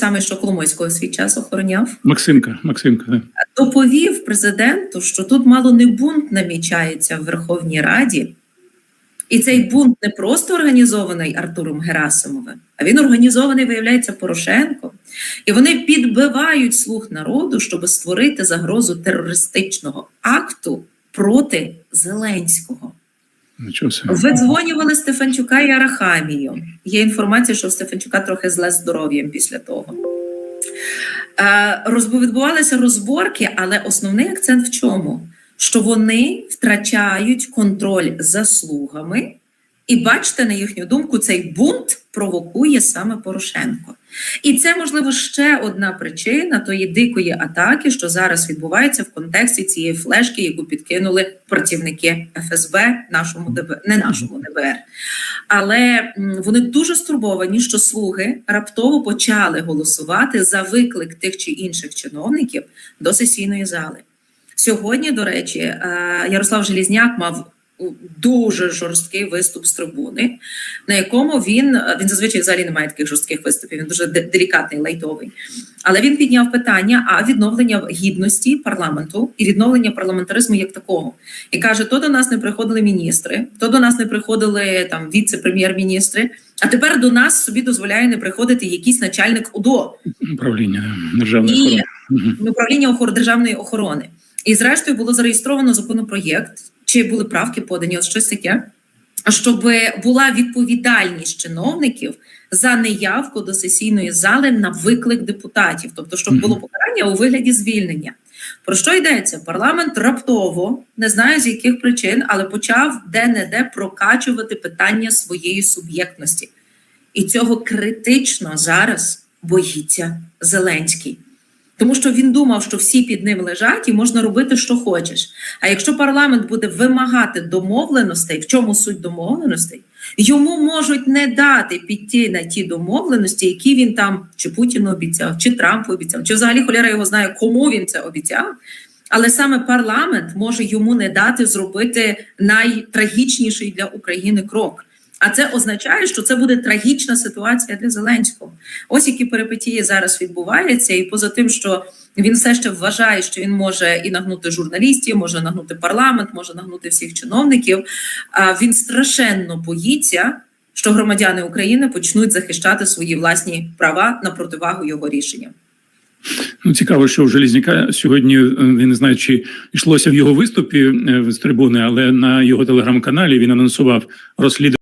самий, що Коломойського свій час охороняв, Максимка, Максимка, да. доповів президенту, що тут мало не бунт намічається в Верховній Раді, і цей бунт не просто організований Артуром Герасимовим, а він організований, виявляється, Порошенком. І вони підбивають слух народу, щоб створити загрозу терористичного акту проти Зеленського. Видзвонювали Стефанчука і Арахамію. Є інформація, що в Стефанчука трохи зле здоров'ям після того. Е, відбувалися розборки, але основний акцент в чому? Що вони втрачають контроль за слугами, і бачите, на їхню думку, цей бунт провокує саме Порошенко. І це, можливо, ще одна причина тої дикої атаки, що зараз відбувається в контексті цієї флешки, яку підкинули працівники ФСБ, нашому ДБ, не нашому ДБР. Але вони дуже стурбовані, що слуги раптово почали голосувати за виклик тих чи інших чиновників до сесійної зали. Сьогодні, до речі, е, Ярослав Желізняк мав дуже жорсткий виступ з трибуни, на якому він е, він зазвичай взагалі не має таких жорстких виступів. Він дуже делікатний, лайтовий. Але він підняв питання а відновлення гідності парламенту і відновлення парламентаризму як такого. І каже: то до нас не приходили міністри, то до нас не приходили там віце-прем'єр-міністри. А тепер до нас собі дозволяє не приходити якийсь начальник УДО Управління державної І- охорони. Управління охорони державної охорони. І зрештою було зареєстровано законопроєкт, чи були правки подані, от щось таке, щоб була відповідальність чиновників за неявку до сесійної зали на виклик депутатів, тобто, щоб було покарання у вигляді звільнення. Про що йдеться? Парламент раптово не знаю з яких причин, але почав де-не-де прокачувати питання своєї суб'єктності. І цього критично зараз боїться Зеленський. Тому що він думав, що всі під ним лежать і можна робити, що хочеш. А якщо парламент буде вимагати домовленостей, в чому суть домовленостей, йому можуть не дати піти на ті домовленості, які він там чи Путіну обіцяв, чи Трампу обіцяв, чи взагалі холяра його знає, кому він це обіцяв. Але саме парламент може йому не дати зробити найтрагічніший для України крок. А це означає, що це буде трагічна ситуація для Зеленського. Ось які перипетії зараз відбуваються, і поза тим, що він все ще вважає, що він може і нагнути журналістів, може нагнути парламент, може нагнути всіх чиновників. А він страшенно боїться, що громадяни України почнуть захищати свої власні права на противагу його рішенням. Ну, цікаво, що у Желізняка сьогодні е, я не знаю, чи йшлося в його виступі е, з трибуни, але на його телеграм-каналі він анонсував розслідування.